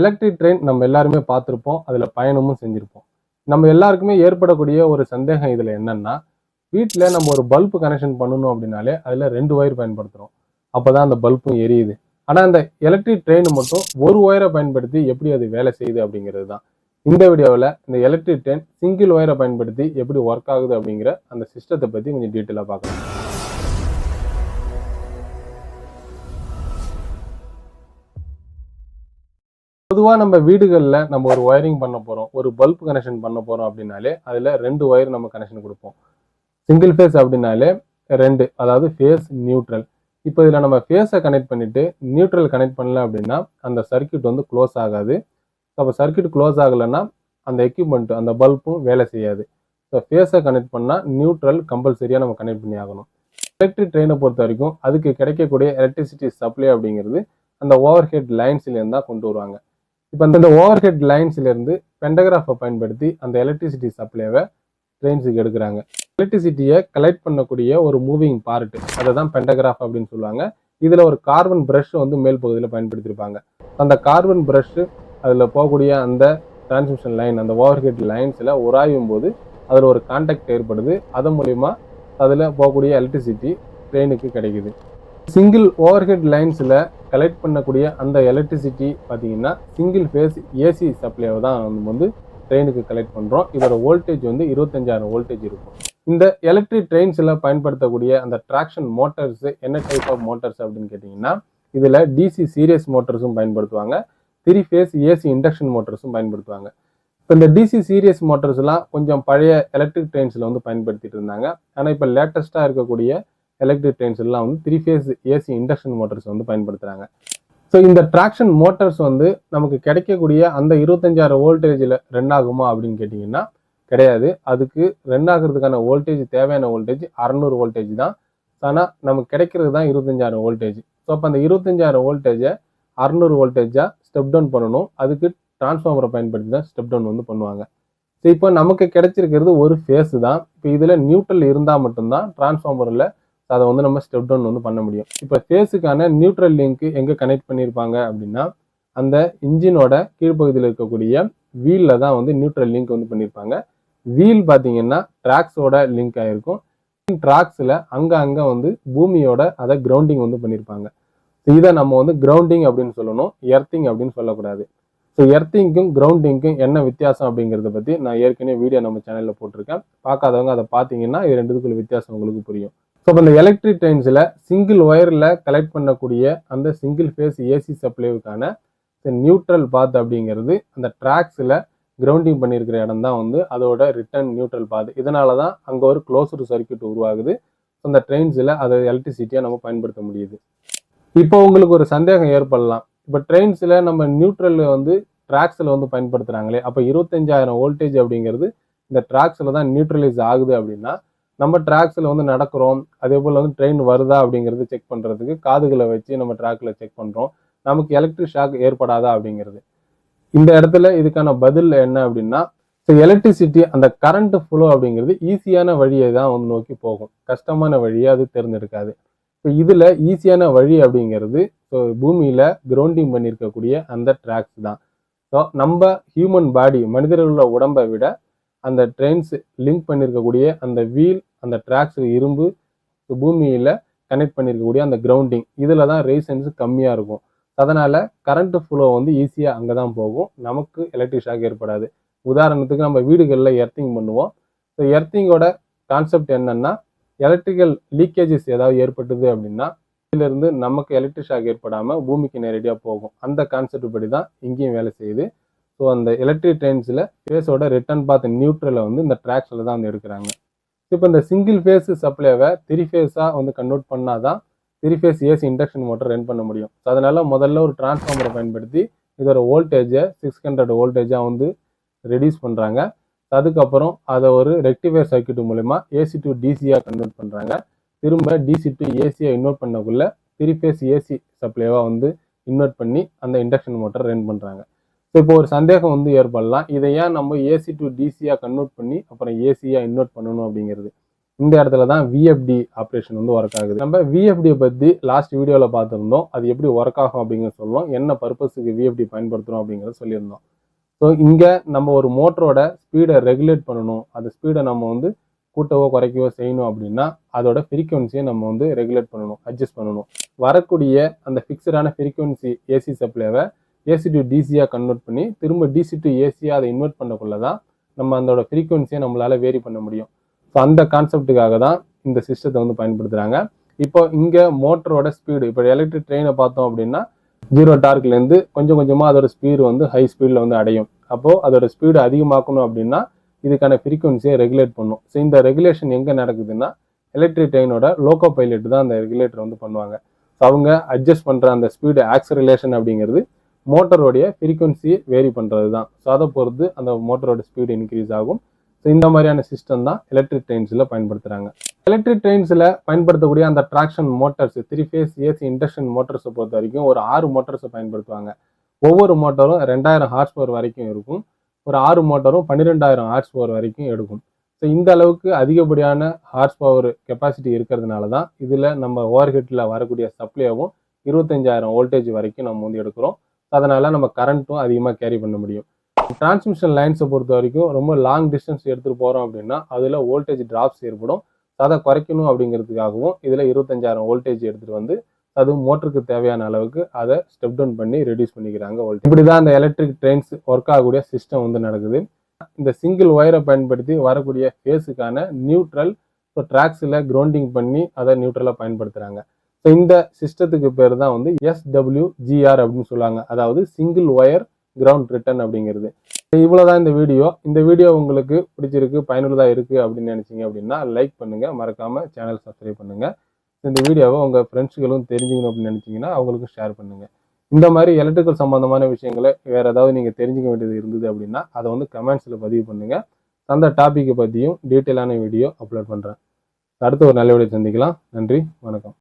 Electric train நம்ம எல்லாருமே பார்த்துருப்போம் அதில் பயணமும் செஞ்சுருப்போம். நம்ம எல்லாருக்குமே ஏற்படக்கூடிய ஒரு சந்தேகம் இதில் என்னென்னா வீட்டில் நம்ம ஒரு பல்பு கனெக்ஷன் பண்ணணும் அப்படின்னாலே அதில் ரெண்டு ஒயர் பயன்படுத்துகிறோம் அப்போ தான் அந்த பல்பும் எரியுது. ஆனால் அந்த எலக்ட்ரிக் ட்ரெயின் மட்டும் ஒரு ஒயரை பயன்படுத்தி எப்படி அது வேலை செய்யுது அப்படிங்கிறது தான் இந்த வீடியோவில் இந்த எலக்ட்ரிக் ட்ரெயின் சிங்கிள் ஒயரை பயன்படுத்தி எப்படி ஒர்க் ஆகுது அப்படிங்கிற அந்த சிஸ்டத்தை பற்றி கொஞ்சம் டீட்டெயிலாக பார்க்கலாம். பொதுவாக நம்ம வீடுகளில் நம்ம ஒரு ஒயரிங் பண்ண போகிறோம் ஒரு பல்ப் கனெக்ஷன் பண்ண போகிறோம் அப்படின்னாலே அதில் ரெண்டு ஒயர் நம்ம கனெக்ஷன் கொடுப்போம். சிங்கிள் ஃபேஸ் அப்படின்னாலே ரெண்டு அதாவது ஃபேஸ் நியூட்ரல் இப்போ இதில் நம்ம ஃபேஸை கனெக்ட் பண்ணிவிட்டு நியூட்ரல் கனெக்ட் பண்ணல அப்படின்னா அந்த சர்க்யூட் வந்து க்ளோஸ் ஆகாது. அப்போ சர்க்யூட் க்ளோஸ் ஆகலைன்னா அந்த எக்யூப்மெண்ட் அந்த பல்பும் வேலை செய்யாது. ஸோ ஃபேஸை கனெக்ட் பண்ணால் நியூட்ரல் கம்பல்சரியாக நம்ம கனெக்ட் பண்ணி ஆகணும். எலக்ட்ரிக் ட்ரெயினை பொறுத்த வரைக்கும் அதுக்கு கிடைக்கக்கூடிய எலக்ட்ரிசிட்டி சப்ளை அப்படிங்கிறது அந்த ஓவர் ஹெட் லைன்ஸ்லேருந்து தான் கொண்டு வருவாங்க. இப்போ அந்த ஓவர் ஹெட் லைன்ஸ்லேருந்து பெண்டகிராஃபை பயன்படுத்தி அந்த எலக்ட்ரிசிட்டி சப்ளைவை ட்ரெயின்ஸுக்கு எடுக்கிறாங்க. எலக்ட்ரிசிட்டியை கலெக்ட் பண்ணக்கூடிய ஒரு மூவிங் பார்ட் அதை தான் பெண்டகிராஃப் அப்படின்னு சொல்லுவாங்க. இதில் ஒரு கார்பன் ப்ரஷ் வந்து மேல் பகுதியில் பயன்படுத்தியிருப்பாங்க. அந்த கார்பன் ப்ரஷ்ஷு அதில் போகக்கூடிய அந்த டிரான்ஸ்மிஷன் லைன் அந்த ஓவர் ஹெட் லைன்ஸில் உராயும் போது அதில் ஒரு கான்டாக்ட் ஏற்படுது. அதன் மூலிமா அதில் போகக்கூடிய எலக்ட்ரிசிட்டி ட்ரெயினுக்கு கிடைக்குது. சிங்கிள் ஓவர்ஹெட் லைன்ஸில் கலெக்ட் பண்ணக்கூடிய அந்த எலக்ட்ரிசிட்டி பார்த்தீங்கன்னா சிங்கிள் ஃபேஸ் ஏசி சப்ளைவை தான் நம்ம வந்து ட்ரெயினுக்கு கலெக்ட் பண்ணுறோம் இதோட வோல்டேஜ் வந்து இருபத்தஞ்சாயிரம் வோல்டேஜ் இருக்கும். இந்த எலக்ட்ரிக் ட்ரெயின்ஸில் பயன்படுத்தக்கூடிய அந்த ட்ராக்ஷன் மோட்டர்ஸ் என்ன டைப் ஆஃப் மோட்டார்ஸ் அப்படின்னு கேட்டிங்கன்னா இதில் டிசி சீரியஸ் மோட்டர்ஸும் பயன்படுத்துவாங்க. த்ரீ ஃபேஸ் ஏசி இண்டக்ஷன் மோட்டர்ஸும் பயன்படுத்துவாங்க. இப்போ இந்த டிசி சீரியஸ் மோட்டர்ஸ்லாம் கொஞ்சம் பழைய எலக்ட்ரிக் ட்ரெயின்ஸில் வந்து பயன்படுத்திட்டு இருந்தாங்க. ஆனால் இப்போ லேட்டஸ்ட்டாக இருக்கக்கூடிய எலக்ட்ரிக் ட்ரெயின்ஸ் எல்லாம் வந்து three phase AC induction motors வந்து பயன்படுத்துகிறாங்க ஸோ இந்த ட்ராக்ஷன் மோட்டார்ஸ் வந்து நமக்கு கிடைக்கக்கூடிய அந்த இருபத்தஞ்சாயிரம் வோல்டேஜில் ரன் ஆகுமா அப்படின்னு கேட்டிங்கன்னா கிடையாது. அதுக்கு ரன் ஆகிறதுக்கான வோல்டேஜ் தேவையான வோல்டேஜ் அறநூறு வோல்டேஜ் தான். ஆனால் நமக்கு கிடைக்கிறது தான் இருபத்தஞ்சாயிரம் வோல்டேஜ் ஸோ அப்போ அந்த இருபத்தஞ்சாயிரம் வோல்டேஜை அறநூறு வோல்டேஜாக ஸ்டெப் டவுன் பண்ணணும். அதுக்கு டிரான்ஸ்ஃபார்மரை பயன்படுத்தி தான் ஸ்டெப் டவுன் வந்து பண்ணுவாங்க. ஸோ இப்போ நமக்கு கிடைச்சிருக்கிறது ஒரு ஃபேஸ் தான். இப்போ இதில் நியூட்ரல் இருந்தால் மட்டும்தான் டிரான்ஸ்ஃபார்மரில் அதை வந்து நம்ம ஸ்டெப் டவுன் வந்து பண்ண முடியும். இப்போ ஃபேஸுக்கான நியூட்ரல் லிங்க் எங்கே கனெக்ட் பண்ணியிருப்பாங்க அப்படின்னா அந்த இன்ஜினோட கீழ்ப்பகுதியில் இருக்கக்கூடிய வீலில் தான் வந்து நியூட்ரல் லிங்க் வந்து பண்ணியிருப்பாங்க வீல் பார்த்தீங்கன்னா ட்ராக்ஸோட லிங்க் ஆகிருக்கும் ட்ராக்ஸில் அங்கே அங்கே வந்து பூமியோட அதை கிரவுண்டிங் வந்து பண்ணியிருப்பாங்க ஸோ இதை நம்ம வந்து கிரவுண்டிங் அப்படின்னு சொல்லணும். எர்த்திங் அப்படின்னு சொல்லக்கூடாது. ஸோ எர்த்திங்க்கும் கிரவுண்டிங்க்கும் என்ன வித்தியாசம் அப்படிங்கிறத பற்றி நான் ஏற்கனவே வீடியோ நம்ம சேனலில் போட்டிருக்கேன். பார்க்காதவங்க அதை பார்த்தீங்கன்னா இது ரெண்டுத்துக்குள்ள வித்தியாசம் உங்களுக்கு புரியும். ஸோ இப்போ இந்த எலக்ட்ரிக் ட்ரெயின்ஸில் சிங்கிள் ஒயரில் கலெக்ட் பண்ணக்கூடிய அந்த சிங்கிள் ஃபேஸ் ஏசி சப்ளைவுக்கான நியூட்ரல் பாத் அப்படிங்கிறது அந்த ட்ராக்ஸில் கிரவுண்டிங் பண்ணியிருக்கிற இடம் தான் வந்து அதோட ரிட்டர்ன் நியூட்ரல் பாத் இதனால தான் அங்கே ஒரு க்ளோஸ்டு சர்க்கியூட் உருவாகுது. அந்த ட்ரெயின்ஸில் அதை எலக்ட்ரிசிட்டியாக நம்ம பயன்படுத்த முடியுது. இப்போ உங்களுக்கு ஒரு சந்தேகம் ஏற்படலாம். இப்போ ட்ரெயின்ஸில் நம்ம நியூட்ரல் வந்து ட்ராக்ஸில் வந்து பயன்படுத்துகிறாங்களே அப்போ இருபத்தஞ்சாயிரம் வோல்டேஜ் அப்படிங்கிறது இந்த ட்ராக்ஸில் தான் நியூட்ரலைஸ் ஆகுது அப்படின்னா நம்ம ட்ராக்ஸில் வந்து நடக்கிறோம். அதே போல் வந்து ட்ரெயின் வருதா அப்படிங்கிறது செக் பண்ணுறதுக்கு காதுகளை வச்சு நம்ம ட்ராக்கில் செக் பண்ணுறோம் நமக்கு எலக்ட்ரிக் ஷாக் ஏற்படாதா அப்படிங்கிறது. இந்த இடத்துல இதுக்கான பதில் என்ன அப்படின்னா ஸோ எலக்ட்ரிசிட்டி அந்த கரண்ட் ஃப்ளோ அப்படிங்கிறது ஈஸியான வழியை தான் வந்து நோக்கி போகும். கஷ்டமான வழியை அது தேர்ந்தெடுக்காது. இப்போ இதில் ஈஸியான வழி அப்படிங்கிறது ஸோ பூமியில் கிரவுண்டிங் பண்ணியிருக்கக்கூடிய அந்த ட்ராக்ஸ் தான். ஸோ நம்ம ஹியூமன் பாடி மனிதர்களோட உடம்பை விட அந்த ட்ரெயின்ஸ் லிங்க் பண்ணியிருக்கக்கூடிய அந்த வீல் அந்த ட்ராக்ஸ் இரும்பு பூமியில் கனெக்ட் பண்ணியிருக்கக்கூடிய அந்த கிரவுண்டிங் இதில் தான் ரெசிஸ்டன்ஸ் கம்மியாக இருக்கும். அதனால் கரண்ட் ஃப்ளோ வந்து ஈஸியாக அங்கே தான் போகும். நமக்கு எலக்ட்ரிக் ஷாக் ஏற்படாது. உதாரணத்துக்கு நம்ம வீடுகளில் எர்த்திங் பண்ணுவோம். ஸோ எர்த்திங்கோட கான்செப்ட் என்னென்னா எலக்ட்ரிக்கல் லீக்கேஜஸ் ஏதாவது ஏற்பட்டது அப்படின்னா இதிலிருந்து நமக்கு எலக்ட்ரிக் ஷாக் ஏற்படாமல் பூமிக்கு நேரடியாக போகும். அந்த கான்செப்ட் படி தான் இங்கேயும் வேலை செய்யுது. ஸோ அந்த எலக்ட்ரிக் ட்ரெயின்ஸில் ஃபேஸோட ரிட்டர்ன் பாத் நியூட்ரலை வந்து இந்த ட்ராக்ஸில் தான் வந்து எடுக்கிறாங்க. இப்போ இந்த சிங்கிள் ஃபேஸ் சப்ளைவை த்ரீ ஃபேஸாக வந்து கன்வெர்ட் பண்ணால் தான் three phase AC induction motor run பண்ண முடியும். ஸோ அதனால் முதல்ல ஒரு டிரான்ஸ்ஃபார்மரை பயன்படுத்தி இதோட வோல்டேஜை சிக்ஸ் ஹண்ட்ரட் வோல்டேஜாக வந்து ரெடியூஸ் பண்ணுறாங்க அதுக்கப்புறம் அதை ஒரு ரெக்டிஃபயர் சர்க்கியூட் மூலிமா ஏசி டு டிசியாக கன்வெர்ட் பண்ணுறாங்க திரும்ப டிசி டு ஏசியாக இன்வெர்ட் பண்ணக்குள்ளே த்ரீ ஃபேஸ் ஏசி சப்ளைவாக வந்து இன்வெர்ட் பண்ணி அந்த இண்டக்ஷன் மோட்டர் ரன் பண்ணுறாங்க ஸோ இப்போ ஒரு சந்தேகம் வந்து ஏற்படலாம். இதை ஏன் நம்ம ஏசி டு டிசியாக கன்வெர்ட் பண்ணி அப்புறம் ஏசியாக இன்வெர்ட் பண்ணணும் அப்படிங்கிறது. இந்த இடத்துல தான் விஎஃப்டி ஆப்ரேஷன் வந்து ஒர்க் ஆகுது. நம்ம விஎஃப்டியை பற்றி லாஸ்ட் வீடியோவில் பார்த்துருந்தோம். அது எப்படி ஒர்க் ஆகும் அப்படிங்கிறத சொல்லும் என்ன பர்பஸுக்கு விஎஃப்டி பயன்படுத்துகிறோம் அப்படிங்கிறத சொல்லியிருந்தோம். ஸோ இங்கே நம்ம ஒரு மோட்டரோட ஸ்பீடை ரெகுலேட் பண்ணணும். அந்த ஸ்பீடை நம்ம வந்து கூட்டவோ குறைக்கவோ செய்யணும் அப்படின்னா அதோட ஃப்ரீக்குவன்சியை நம்ம வந்து ரெகுலேட் பண்ணணும் அட்ஜஸ்ட் பண்ணணும். வரக்கூடிய அந்த ஃபிக்ஸடான ஃப்ரீக்குவன்சி ஏசி சப்ளைவை ஏசி டு டிசியாக கன்வெர்ட் பண்ணி திரும்ப டிசி டு ஏசியாக அதை இன்வெர்ட் பண்ணக்குள்ள தான் நம்ம அதோட ஃப்ரீக்குவென்சியை நம்மளால் வேரி பண்ண முடியும். ஸோ அந்த கான்செப்ட்டுக்காக தான் இந்த சிஸ்டத்தை வந்து பயன்படுத்துகிறாங்க இப்போ இங்கே மோட்டரோட ஸ்பீடு இப்போ எலக்ட்ரிக் ட்ரெயினை பார்த்தோம் அப்படின்னா ஜீரோ டார்க்லேருந்து கொஞ்சம் கொஞ்சமாக அதோட ஸ்பீடு வந்து ஹை ஸ்பீடில் வந்து அடையும். அப்போது அதோட ஸ்பீடு அதிகமாக்கணும் அப்படின்னா இதுக்கான ஃப்ரீக்குவென்சியை ரெகுலேட் பண்ணும். ஸோ இந்த ரெகுலேஷன் எங்கே நடக்குதுன்னா எலக்ட்ரிக் ட்ரெயினோட லோக்கோ பைலட் தான் அந்த ரெகுலேட்டர் வந்து பண்ணுவாங்க. ஸோ அவங்க அட்ஜஸ்ட் பண்ணுற அந்த ஸ்பீடு ஆக்சரலேஷன் அப்படிங்கிறது மோட்டருடைய ஃப்ரீக்வன்சியை வேரி பண்ணுறது தான் ஸோ அதை பொறுத்து அந்த மோட்டரோட ஸ்பீடு இன்க்ரீஸ் ஆகும். ஸோ இந்த மாதிரியான சிஸ்டம் தான் எலக்ட்ரிக் ட்ரெயின்ஸில் பயன்படுத்துகிறாங்க எலக்ட்ரிக் ட்ரெயின்ஸில் பயன்படுத்தக்கூடிய அந்த traction motors three phase AC induction மோட்டார்ஸை பொறுத்த வரைக்கும் ஒரு ஆறு மோட்டார்ஸை பயன்படுத்துவாங்க. ஒவ்வொரு மோட்டரும் ரெண்டாயிரம் ஹார்ஸ் பவர் வரைக்கும் இருக்கும். ஒரு ஆறு மோட்டரும் பன்னிரெண்டாயிரம் ஹார்ஸ் பவர் வரைக்கும் எடுக்கும். ஸோ இந்த அளவுக்கு அதிகப்படியான ஹார்ஸ் பவர் கெப்பாசிட்டி இருக்கிறதுனால தான் இதில் நம்ம ஓவர் ஹெட்டில் வரக்கூடிய சப்ளையாகவும் இருபத்தஞ்சாயிரம் வோல்டேஜ் வரைக்கும் நம்ம வந்து எடுக்கிறோம். அதனால நம்ம கரண்ட்டும் அதிகமாக கேரி பண்ண முடியும். டிரான்ஸ்மிஷன் லைன்ஸை பொறுத்த வரைக்கும் ரொம்ப லாங் டிஸ்டன்ஸ் எடுத்துகிட்டு போகிறோம் அப்படின்னா அதில் வோல்டேஜ் ட்ராப்ஸ் ஏற்படும். அதை குறைக்கணும் அப்படிங்கிறதுக்காகவும் இதில் இருபத்தஞ்சாயிரம் வோல்டேஜ் எடுத்துகிட்டு வந்து அது மோட்டருக்கு தேவையான அளவுக்கு அதை ஸ்டெப் டவுன் பண்ணி ரெடியூஸ் பண்ணிக்கிறாங்க வோல்டேஜ் இப்படி தான் அந்த எலக்ட்ரிக் ட்ரெயின்ஸ் ஒர்க் ஆகக்கூடிய சிஸ்டம் வந்து நடக்குது. இந்த சிங்கிள் ஒயரை பயன்படுத்தி வரக்கூடிய ஃபேஸுக்கான நியூட்ரல் ஸோ ட்ராக்ஸில் கிரவுண்டிங் பண்ணி அதை நியூட்ரலாக பயன்படுத்துகிறாங்க ஸோ இந்த சிஸ்டத்துக்கு பேர் தான் வந்து எஸ்டபிள்யூஜிஆர் அப்படின்னு சொல்லுவாங்க அதாவது சிங்கிள் ஒயர் கிரவுண்ட் ரிட்டர்ன் அப்படிங்கிறது. இவ்வளோதான் இந்த வீடியோ. இந்த வீடியோ உங்களுக்கு பிடிச்சிருக்கு பயனுள்ளதாக இருக்குது அப்படின்னு நினச்சிங்க அப்படின்னா லைக் பண்ணுங்கள் மறக்காமல் சேனல் சப்ஸ்கிரைப் பண்ணுங்கள் இந்த வீடியோவை உங்கள் ஃப்ரெண்ட்ஸுகளும் தெரிஞ்சுக்கணும் அப்படின்னு நினச்சிங்கன்னா அவங்களுக்கு ஷேர் பண்ணுங்கள் இந்த மாதிரி எலக்ட்ரிக்கல் சம்மந்தமான விஷயங்களை வேறு ஏதாவது நீங்கள் தெரிஞ்சுக்க வேண்டியது இருந்தது அப்படின்னா அதை வந்து கமெண்ட்ஸில் பதிவு பண்ணுங்கள் அந்த டாப்பிக்கை பற்றியும் டீட்டெயிலான வீடியோ அப்லோட் பண்ணுறேன் அடுத்த ஒரு நல்ல வீடியோ சந்திக்கலாம். நன்றி வணக்கம்.